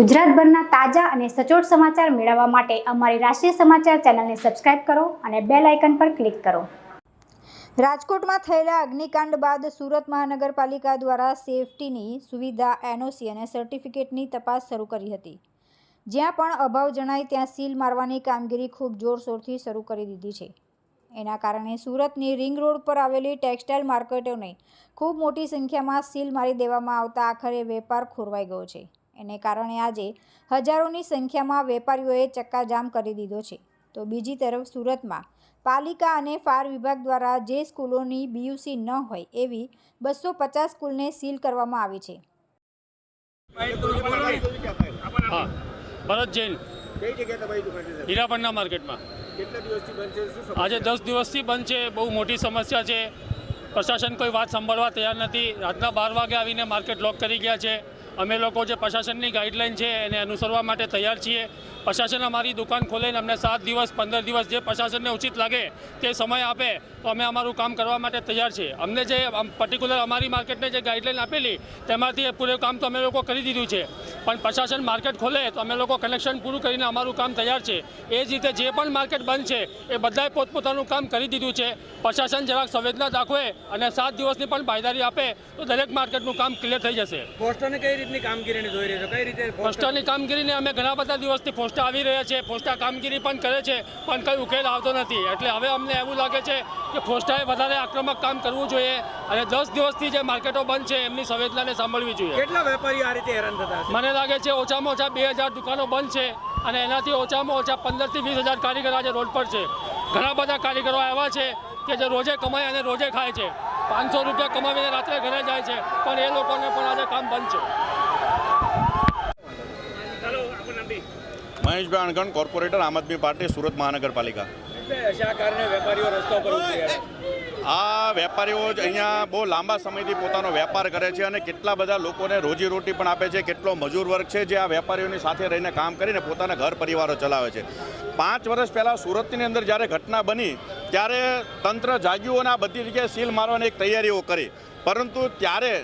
ગુજરાતભરના તાજા અને સચોટ સમાચાર મેળવવા માટે અમારી રાષ્ટ્રીય સમાચાર ચેનલને સબસ્ક્રાઇબ કરો અને બેલ આઇકન પર ક્લિક કરો. રાજકોટમાં થયેલા અગ્નિકાંડ બાદ સુરત મહાનગરપાલિકા દ્વારા સેફટીની સુવિધા, એનઓસી અને સર્ટિફિકેટની તપાસ શરૂ કરી હતી. જ્યાં પણ અભાવ જણાય ત્યાં સીલ મારવાની કામગીરી ખૂબ જોરશોરથી શરૂ કરી દીધી છે. એના કારણે સુરતની રિંગ રોડ પર આવેલી ટેક્સટાઇલ માર્કેટોને ખૂબ મોટી સંખ્યામાં સીલ મારી દેવામાં આવતા આખરે વેપાર ખોરવાઈ ગયો છે. એને કારણે આજે હજારોની સંખ્યામાં વેપારીઓએ ચક્કાજામ કરી દીધો છે. તો બીજી તરફ સુરતમાં પાલિકા અને ફાયર વિભાગ દ્વારા જે સ્કૂલોની બીયુસી ન હોય એવી બસો પચાસ સ્કૂલને સીલ કરવામાં આવી છે. હા ભરત જૈન. હીરાપણના માર્કેટમાં. કેટલા દિવસથી બંધ છે શું સમસ્યા? આજે દસ દિવસથી બંધ છે બહુ મોટી સમસ્યા છે. પ્રશાસન કોઈ વાત સાંભળવા તૈયાર નથી. રાતના બાર વાગે આવીને માર્કેટ લોક કરી ગયા છે. અમે લોકો જે પ્રશાસનની ગાઈડલાઈન છે એને અનુસરવા માટે તૈયાર છીએ. પ્રશાસન અમારી દુકાન ખોલીને અમને સાત દિવસ, પંદર દિવસ જે પ્રશાસનને ઉચિત લાગે તે સમય આપે તો અમે અમારું કામ કરવા માટે તૈયાર છીએ. અમને જે પર્ટિક્યુલર અમારી માર્કેટને જે ગાઈડલાઈન આપેલી તેમાંથી પૂરું કામ તો અમે લોકો કરી દીધું છે. પણ પ્રશાસન માર્કેટ ખોલે તો અમે લોકો કનેક્શન પૂરું કરીને અમારું કામ તૈયાર છે. એ જ રીતે જે પણ માર્કેટ બંધ છે એ બધાએ પોતપોતાનું કામ કરી દીધું છે. પ્રશાસન જરાક સંવેદના દાખવે અને સાત દિવસની પણ બાયદારી આપે તો દરેક માર્કેટનું કામ ક્લિયર થઈ જશે. પોસ્ટરને કઈ રીતની કામગીરીને જોઈ રહ્યો કઈ રીતે પોસ્ટરની કામગીરીને અમે ઘણા બધા દિવસથી પોસ્ટા આવી રહ્યા છે. પોસ્ટા કામગીરી પણ કરે છે પણ કંઈ ઉકેલ આવતો નથી. એટલે હવે અમને એવું લાગે છે કે પોસ્ટાએ વધારે આક્રમક કામ કરવું જોઈએ. અને દસ દિવસથી જે માર્કેટો બંધ છે એમની સંવેદનાને સાંભળવી જોઈએ. કેટલા વેપારી આ રીતે હેરાન થતા મને લાગે છે ઓછામાં ઓછા બે હજાર દુકાનો બંધ છે અને એનાથી ઓછામાં ઓછા પંદરથી વીસ હજાર કારીગર આજે રોડ પર છે. ઘણા બધા કારીગરો એવા છે કે જે રોજે કમાય અને રોજે ખાય છે. પાંચસો રૂપિયા કમાવીને રાત્રે ઘરે જાય છે પણ એ લોકોને પણ આજે કામ બંધ છે. મહેશભાઈ અણગણ કોર્પોરેટર આમ આદમી પાર્ટી સુરત મહાનગરપાલિકા. શા કારણે વેપારીઓ રસ્તા પર આ વેપારીઓ જ અહીંયા બહુ લાંબા સમયથી પોતાનો વેપાર કરે છે અને કેટલા બધા લોકોને રોજીરોટી પણ આપે છે, કેટલો મજૂર વર્ગ છે જે આ વેપારીઓની સાથે રહીને કામ કરીને પોતાના ઘર પરિવારો ચલાવે છે. પાંચ વર્ષ પહેલાં સુરતની અંદર જ્યારે ઘટના બની, ત્યારે તંત્ર જાગ્યું અને આ બધી જગ્યાએ સીલ મારવાની એક તૈયારીઓ કરી. પરંતુ ત્યારે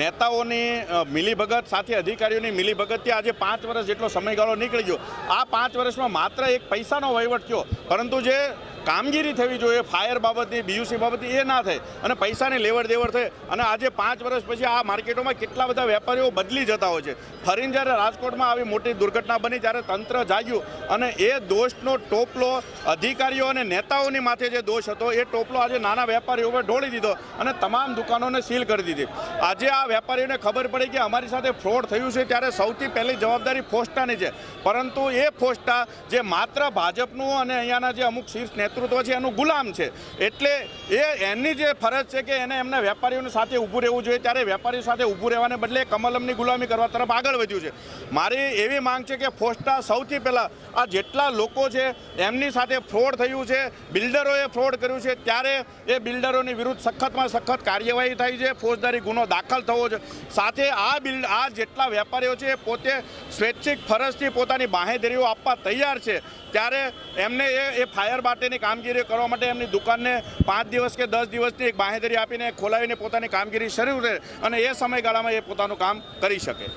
નેતાઓની મિલીભગત સાથે અધિકારીઓની મિલીભગતથી આજે પાંચ વર્ષ જેટલો સમયગાળો નીકળી ગયો. આ પાંચ વર્ષમાં માત્ર એક પૈસાનો વહીવટ થયો. પરંતુ જે કામગીરી થવી જોઈએ, ફાયર બાબતની બીયુસી બાબતની, એ ના થાય. અને પૈસાની લેવડ દેવડ થઈ અને આજે પાંચ વર્ષ પછી આ માર્કેટોમાં કેટલા બધા વેપારીઓ બદલી જતા હોય છે. ફરીને જ્યારે રાજકોટમાં આવી મોટી દુર્ઘટના બની, ત્યારે તંત્ર જાગ્યું. અને એ દોષનો ટોપલો અધિકારીઓ અને નેતાઓની માથે જે દોષ હતો, એ ટોપલો આજે નાના વેપારીઓ પર ઢોળી દીધો અને તમામ દુકાનોને સીલ કરી દીધી. આજે આ વેપારીઓને ખબર પડી કે અમારી સાથે ફ્રોડ થયું છે, ત્યારે સૌથી પહેલી જવાબદારી ફોસ્ટાની છે. પરંતુ એ ફોસ્ટા જે માત્ર ભાજપનું અને અહીંયાના જે અમુક શીર્ષ નેતૃત્વ છે, એનું ગુલામ છે. એટલે એ એની જે ફરજ છે કે એને એમના વેપારીઓની સાથે ઊભું રહેવું જોઈએ, ત્યારે વેપારીઓ સાથે ઊભું રહેવાને બદલે કમલમની ગુલામી કરવા તરફ આગળ વધ્યું છે. મારી એવી માંગ છે કે ફોસ્ટા સૌથી પહેલાં આ જેટલા લોકો છે, એમની સાથે ફ્રોડ થયું છે, બિલ્ડરોએ ફ્રોડ કર્યું છે, ત્યારે એ બિલ્ડરોની વિરુદ્ધ સખતમાં સખત કાર્યવાહી થઈ છે, ફોજદારી ગુનો દાખલ થવો છે. સાથે આ બિલ્ડ, આ જેટલા વેપારીઓ છે પોતે સ્વૈચ્છિક ફરજથી પોતાની બાહેધરીઓ આપવા તૈયાર છે. ત્યારે એમને એ ફાયર માટેની કામગીરી કરવા માટે એમની દુકાનને પાંચ દિવસ કે દસ દિવસની એક બાંહેધરી આપીને ખોલાવીને પોતાની કામગીરી શરૂ કરે અને એ સમયગાળામાં એ પોતાનું કામ કરી શકે.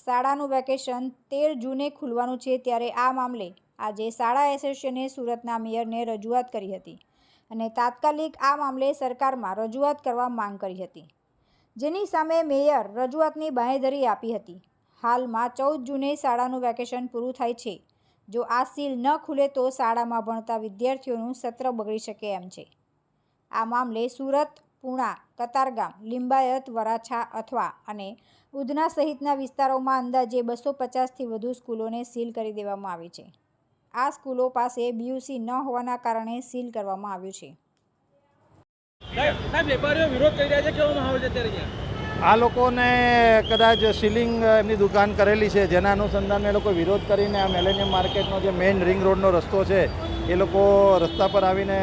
શાળાનું વેકેશન તેર જૂને ખુલવાનું છે ત્યારે આ મામલે આજે શાળા એસોસિએશને સુરતના મેયરને રજૂઆત કરી હતી અને તાત્કાલિક આ મામલે સરકારમાં રજૂઆત કરવા માંગ કરી હતી. જેની સામે મેયર રજૂઆતની બાંહેધરી આપી હતી. હાલમાં ચૌદ જૂને શાળાનું વેકેશન પૂરું થાય છે. જો આ સીલ ન ખુલે તો શાળામાં ભણતા વિદ્યાર્થીઓનું સત્ર બગડી શકે એમ છે. આ મામલે સુરત, પૂણા, કતારગામ, લિંબાયત, વરાછા અથવા અને ઉધના સહિતના વિસ્તારોમાં અંદાજે બસો પચાસથી વધુ સ્કૂલોને સીલ કરી દેવામાં આવી છે. આ સ્કૂલો પાસે બીયુસી ન હોવાના કારણે સીલ કરવામાં આવ્યું છે. આ લોકોને કદાચ સીલિંગ એમની દુકાન કરેલી છે, જેના અનુસંધાને લોકો વિરોધ કરીને આ મેલેનિયમ માર્કેટનો જે મેઇન રિંગ રોડનો રસ્તો છે, એ લોકો રસ્તા પર આવીને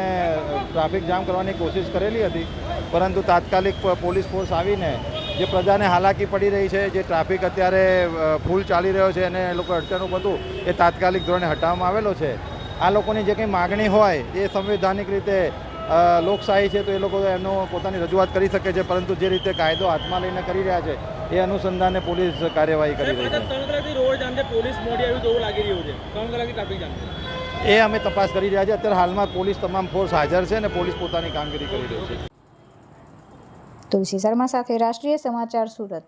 ટ્રાફિક જામ કરવાની કોશિશ કરેલી હતી. પરંતુ તાત્કાલિક પોલીસ ફોર્સ આવીને જે પ્રજાને હાલાકી પડી રહી છે, જે ટ્રાફિક અત્યારે ફૂલ ચાલી રહ્યો છે અને એ લોકો અડચણું બધું એ તાત્કાલિક ધોરણે હટાવવામાં આવેલો છે. આ લોકોની જે કંઈ માગણી હોય એ સંવિધાનિક રીતે લોકશાહી છે તો એ લોકો એનો પોતાની રજૂઆત કરી શકે છે પરંતુ જે રીતે કાયદો હાથમાં લઈને કરી રહ્યા છે એ અનુસંધાને પોલીસ કાર્યવાહી કરી રહી છે. રોડ જામ પોલીસ મોડી આવી તેવું લાગી રહ્યું છે. ત્રણ કલાકથી ટ્રાફિક જામ એ અમે તપાસ કરી રહ્યા છીએ. અત્યારે હાલમાં પોલીસ તમામ ફોર્સ હાજર છે અને પોલીસ પોતાની કામગીરી કરી રહી છે. તુલસી શર્મા સાથે રાષ્ટ્રીય સમાચાર સુરત.